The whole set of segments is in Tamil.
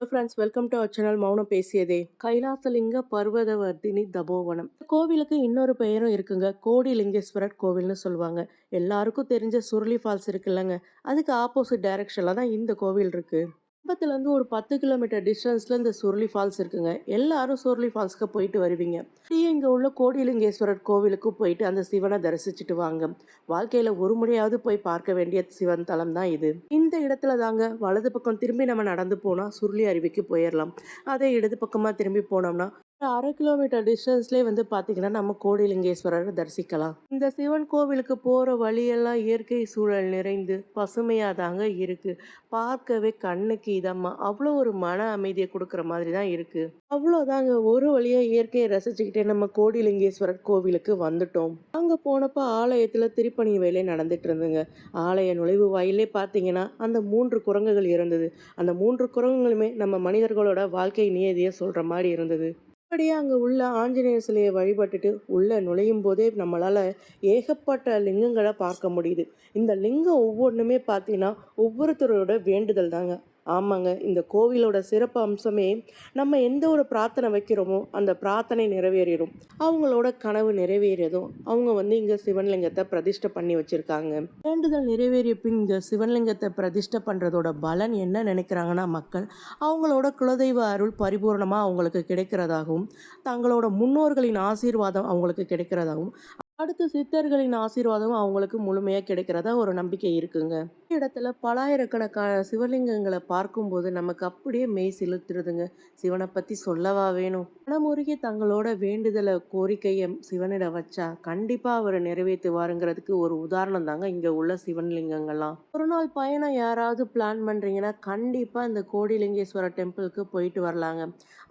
Friends welcome to our channel Mounam Pesiyadhe கைலாசலிங்க Parvathavardhini Tapovanam கோவிலுக்கு இன்னொரு பெயரும் இருக்குங்க. கோடிலிங்கேஸ்வரர் கோவில்னு சொல்லுவாங்க. எல்லாருக்கும் தெரிஞ்ச சுருளி ஃபால்ஸ் இருக்குல்லங்க. அதுக்கு ஆப்போசிட் டைரக்ஷனில் தான் இந்த கோவில் இருக்குது கும்பத்துலேருந்து ஒரு பத்து கிலோமீட்டர் டிஸ்டன்ஸில் இந்த சுருளி ஃபால்ஸ் இருக்குங்க. எல்லாரும் சுருளி ஃபால்ஸ்க்கு போயிட்டு வருவீங்க. அப்படியே இங்கே உள்ள கோடிலிங்கேஸ்வரர் கோவிலுக்கு போயிட்டு அந்த சிவனை தரிசிச்சுட்டு வாங்க. வாழ்க்கையில் ஒரு முறையாவது போய் பார்க்க வேண்டிய சிவன் தலம் தான் இது. இந்த இடத்துல தாங்க வலது பக்கம் திரும்பி நம்ம நடந்து போனால் சுருளி அருவிக்கு போயிடலாம் அதே இடது பக்கமாக திரும்பி போனோம்னா அரை கிலோமீட்டர் டிஸ்டன்ஸ்லேயே வந்து பார்த்தீங்கன்னா நம்ம கோடிலிங்கேஸ்வரரை தரிசிக்கலாம். இந்த சிவன் கோவிலுக்கு போகிற வழியெல்லாம் இயற்கை சூழல் நிறைந்து பசுமையாக தாங்க இருக்குது பார்க்கவே கண்ணுக்கு இதமா அவ்வளோ ஒரு மன அமைதியை கொடுக்குற மாதிரி தான் இருக்குது அவ்வளோதாங்க ஒரு வழியாக இயற்கையை ரசிச்சுக்கிட்டே நம்ம கோடிலிங்கேஸ்வரர் கோவிலுக்கு வந்துட்டோம். அங்கே போனப்போ ஆலயத்தில் திருப்பணி வேலை நடந்துட்டு இருந்துங்க ஆலய நுழைவு வாயிலே பார்த்தீங்கன்னா அந்த மூன்று குரங்குகள் இருந்தது. அந்த மூன்று குரங்குகளுமே நம்ம மனிதர்களோட வாழ்க்கை நியதியை சொல்கிற மாதிரி இருந்தது. அப்படியே அங்கே உள்ள ஆஞ்சநேயர் சிலையை வழிபட்டுட்டு உள்ளே நுழையும் போதே நம்மளால் ஏகப்பட்ட லிங்கங்களை பார்க்க முடியுது. இந்த லிங்கம் ஒவ்வொன்றுமே பார்த்தீங்கன்னா ஒவ்வொருத்தரோட வேண்டுதல் தாங்க. ஆமாங்க. இந்த கோவிலோட சிறப்பு அம்சமே நம்ம எந்த ஒரு பிரார்த்தனை வைக்கிறோமோ அந்த பிரார்த்தனை நிறைவேறிடும் அவங்களோட கனவு நிறைவேறியதும் அவங்க வந்து இங்கே சிவன்லிங்கத்தை பிரதிஷ்டை பண்ணி வச்சுருக்காங்க. வேண்டுதல் நிறைவேறிய பின் இங்கே சிவன்லிங்கத்தை பிரதிஷ்டை பண்ணுறதோட பலன் என்ன நினைக்கிறாங்கன்னா மக்கள் அவங்களோட குலதெய்வ அருள் பரிபூர்ணமாக அவங்களுக்கு கிடைக்கிறதாகவும் தங்களோட முன்னோர்களின் ஆசீர்வாதம் அவங்களுக்கு கிடைக்கிறதாகவும் அடுத்து சித்தர்களின் ஆசீர்வாதம் அவங்களுக்கு முழுமையாக கிடைக்கிறதா ஒரு நம்பிக்கை இருக்குங்க. இடத்துல பலாயிரக்கணக்கான சிவலிங்கங்களை பார்க்கும்போது நமக்கு அப்படியே மெய் செலுத்துறதுங்க சிவனை பற்றி சொல்லவா வேணும்? மனமுருகி தங்களோட வேண்டுதலை கோரிக்கையை சிவனிட வச்சா கண்டிப்பாக அவரை நிறைவேற்றுவாருங்கிறதுக்கு ஒரு உதாரணம் தாங்க இங்கே உள்ள சிவன்லிங்கங்கள்லாம். ஒரு நாள் பயணம் யாராவது பிளான் பண்ணுறீங்கன்னா கண்டிப்பாக இந்த கோடிலிங்கேஸ்வரர் டெம்பிளுக்கு போயிட்டு வரலாங்க.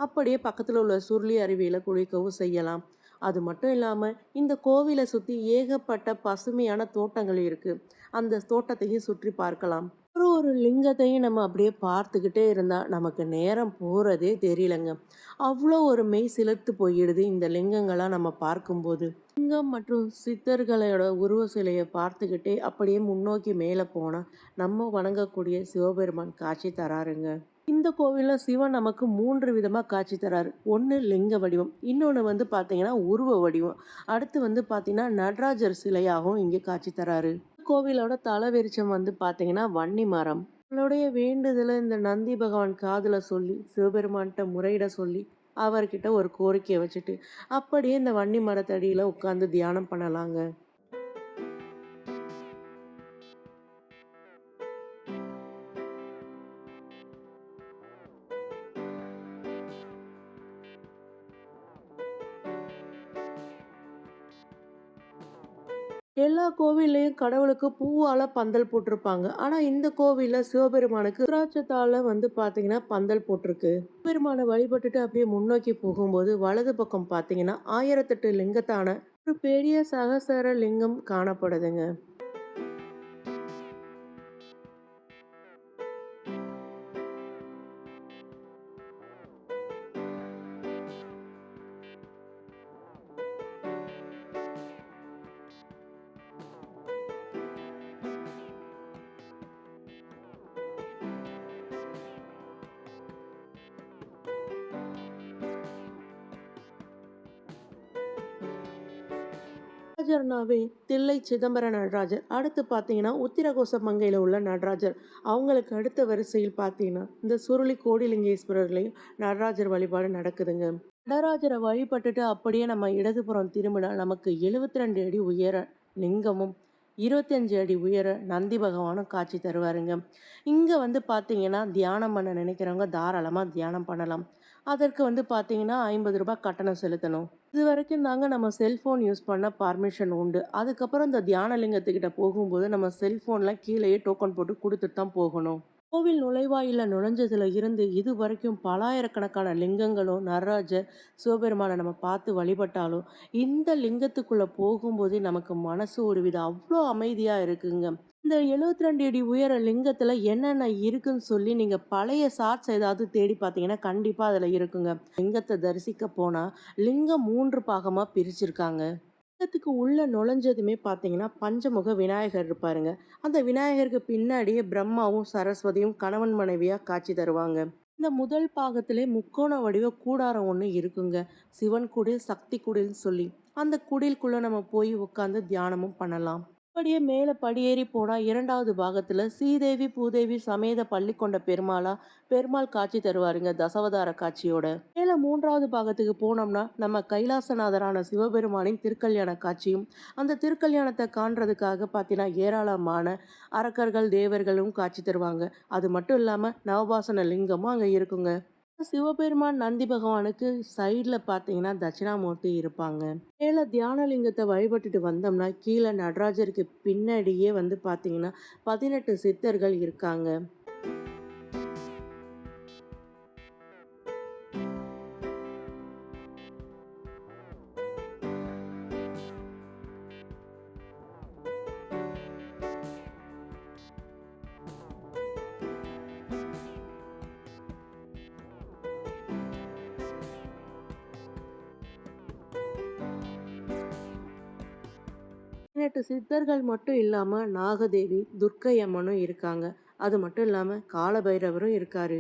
அப்படியே பக்கத்தில் உள்ள சுருளி அருவியில் குளிக்கவும் செய்யலாம். அது மட்டும் இல்லாமல் இந்த கோவிலை சுற்றி ஏகப்பட்ட பசுமையான தோட்டங்கள் இருக்குது அந்த தோட்டத்தையும் சுற்றி பார்க்கலாம். ஒரு ஒரு லிங்கத்தையும் நம்ம அப்படியே பார்த்துக்கிட்டே இருந்தால் நமக்கு நேரம் போகிறதே தெரியலங்க. அவ்வளோ ஒரு மெய் சிலிர்த்து போயிடுது இந்த லிங்கங்களாக நம்ம பார்க்கும்போது. லிங்கம் மற்றும் சித்தர்களோட உருவ சிலையை பார்த்துக்கிட்டே அப்படியே முன்னோக்கி மேலே போனால் நம்ம வணங்கக்கூடிய சிவபெருமான் காட்சி தராருங்க. இந்த கோவிலில் சிவன் நமக்கு மூன்று விதமாக காட்சி தராரு. ஒன்று லிங்க வடிவம் இன்னொன்று வந்து பார்த்தீங்கன்னா உருவ வடிவம். அடுத்து வந்து பார்த்தீங்கன்னா நடராஜர் சிலையாகவும் இங்கே காட்சி தராரு. கோவிலோட தலைவெரிச்சம் வந்து பார்த்தீங்கன்னா வன்னி மரம். நம்மளுடைய வேண்டுதலை இந்த நந்தி பகவான் காதில் சொல்லி சிவபெருமான்கிட்ட முறையிட சொல்லி அவர்கிட்ட ஒரு கோரிக்கையை வச்சுட்டு அப்படியே இந்த வன்னி மரத்தடியில் உட்காந்து தியானம் பண்ணலாங்க. கோவில்லையும் கடவுளுக்கு பூவால பந்தல் போட்டிருப்பாங்க. ஆனால் இந்த கோவிலில் சிவபெருமானுக்கு ருத்ராட்சத்தால வந்து பார்த்தீங்கன்னா, பந்தல் போட்டிருக்கு. சிவபெருமானை வழிபட்டுட்டு அப்படியே முன்னோக்கி போகும்போது, வலது பக்கம் பார்த்தீங்கன்னா, 1008 லிங்கத்தான ஒரு பெரிய சகசர லிங்கம் காணப்படுதுங்க. நடராஜர்னாவே தில்லை சிதம்பர நடராஜர். அடுத்து பார்த்தீங்கன்னா உத்திரகோச மங்கையில் உள்ள நடராஜர். அவங்களுக்கு அடுத்த வரிசையில் பார்த்தீங்கன்னா இந்த சுருளி கோடிலிங்கேஸ்வரர்லையும் நடராஜர் வழிபாடு நடக்குதுங்க. நடராஜரை வழிபட்டுட்டு அப்படியே நம்ம இடதுபுறம் திரும்பினா நமக்கு எழுபத்தி ரெண்டு அடி உயர லிங்கமும் இருபத்தஞ்சு அடி உயர நந்தி பகவானும் காட்சி தருவாருங்க. இங்கே வந்து பார்த்தீங்கன்னா தியானம் பண்ண நினைக்கிறவங்க தாராளமாக தியானம் பண்ணலாம். அதற்கு வந்து பார்த்தீங்கன்னா ஐம்பது ரூபாய் கட்டணம் செலுத்தணும். இது வரைக்கும் தாங்க நம்ம செல்ஃபோன் யூஸ் பண்ண பர்மிஷன் உண்டு. அதுக்கப்புறம் இந்த தியானலிங்கத்துக்கிட்ட போகும்போது நம்ம செல்ஃபோன்லாம் கீழேயே டோக்கன் போட்டு கொடுத்துட்டு தான் போகணும். கோவில் நுழைவாயில நுழைஞ்சதுல இருந்து இது வரைக்கும் பலாயிரக்கணக்கான லிங்கங்களும் நடராஜர் சிவபெருமானை நம்ம பார்த்து வழிபட்டாலும் இந்த லிங்கத்துக்குள்ள போகும்போதே நமக்கு மனசு ஒரு விதம் அவ்வளோ அமைதியா இருக்குங்க. இந்த 72 அடி உயர லிங்கத்துல என்னென்ன இருக்குன்னு சொல்லி நீங்க பழைய சாட்ஸ் ஏதாவது தேடி பார்த்தீங்கன்னா கண்டிப்பா அதுல இருக்குங்க. லிங்கத்தை தரிசிக்க போனா லிங்கம் மூன்று பாகமா பிரிச்சிருக்காங்க. லிங்கத்துக்கு உள்ளே நுழைஞ்சதுமே பார்த்தீங்கன்னா பஞ்சமுக விநாயகர் இருப்பாருங்க அந்த விநாயகருக்கு பின்னாடியே பிரம்மாவும் சரஸ்வதியும் கணவன் மனைவியாக காட்சி தருவாங்க இந்த முதல் பாகத்திலே முக்கோண வடிவ கூடாரம் ஒன்று இருக்குங்க. சிவன் குடில், சக்தி குடில்னு சொல்லி. அந்த குடில்குள்ளே நம்ம போய் உட்காந்து தியானமும் பண்ணலாம். அப்படியே மேலே படியேறி போனால் இரண்டாவது பாகத்தில் ஸ்ரீதேவி, பூதேவி சமேத பள்ளிகொண்ட பெருமாளா, பெருமாள் காட்சி தருவாருங்க தசவதார காட்சியோட. மேலே மூன்றாவது பாகத்துக்கு போனோம்னா, நம்ம கைலாசநாதரான சிவபெருமானின் திருக்கல்யாண காட்சியும், அந்த திருக்கல்யாணத்தை காண்றதுக்காக பார்த்தீங்கன்னா, ஏராளமான அரக்கர்கள், தேவர்களும் காட்சி தருவாங்க. அது மட்டும் இல்லாமல் நவபாசன லிங்கமும் அங்கே இருக்குங்க. சிவபெருமான், நந்தி பகவானுக்கு சைடில் பார்த்தீங்கன்னா, தட்சிணாமூர்த்தி இருப்பாங்க. மேலே தியானலிங்கத்தை வழிபட்டுட்டு வந்தோம்னா, கீழே நடராஜருக்கு பின்னாடியே வந்து பார்த்தீங்கன்னா, 18 சித்தர்கள் இருக்காங்க. பதினெட்டு சித்தர்கள் மட்டும் இல்லாமல் நாகதேவி, துர்க்கை அம்மனும் இருக்காங்க. அது மட்டும் இல்லாமல் காலபைரவரும் இருக்காரு.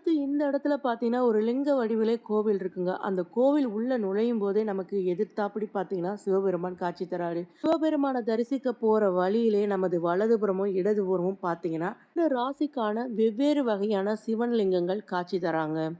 அடுத்து இந்த இடத்துல பார்த்தீங்கன்னா, ஒரு லிங்க வடிவிலே கோவில் இருக்குங்க. அந்த கோவில் உள்ள நுழையும்போதே நமக்கு எதிர்த்தாப்படி பார்த்தீங்கன்னா, சிவபெருமான் காட்சி தராரு. சிவபெருமான தரிசிக்க போற வழியிலே நமது வலதுபுறமும், இடதுபுறமும் பார்த்தீங்கன்னா, இந்த ராசிக்கான வெவ்வேறு வகையான சிவன் லிங்கங்கள் காட்சி தராங்க.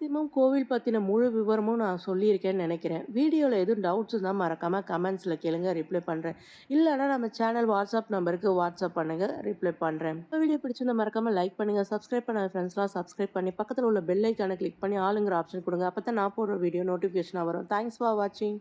மேக்ஸிமம் கோவில் பற்றின முழு விவரமும் நான் சொல்லியிருக்கேன்னு நினைக்கிறேன் வீடியோவில் எதுவும் டவுட்ஸ் இருந்தால் மறக்காமல் கமெண்ட்ஸில் கேளுங்க. ரிப்ளை பண்ணுறேன் இல்லைன்னா நம்ம சேனல் வாட்ஸ்அப் நம்பருக்கு வாட்ஸ்அப் பண்ணுங்க. ரிப்ளை பண்ணுறேன் இப்போ வீடியோ பிடிச்சிருந்தா மறக்காமல் லைக் பண்ணுங்க. சப்ஸ்கிரைப் பண்ண ஃப்ரெண்ட்ஸ்லாம் சப்ஸ்கிரைப் பண்ணி, பக்கத்தில் உள்ள பெல் ஐகான கிளிக் பண்ணி ஆளுங்கிற ஆப்ஷன் கொடுங்க அப்போ தான் நான் போடுற வீடியோ நோட்டிஃபிகேஷனாக வரும். தேங்க்ஸ் ஃபார் வாட்சிங்.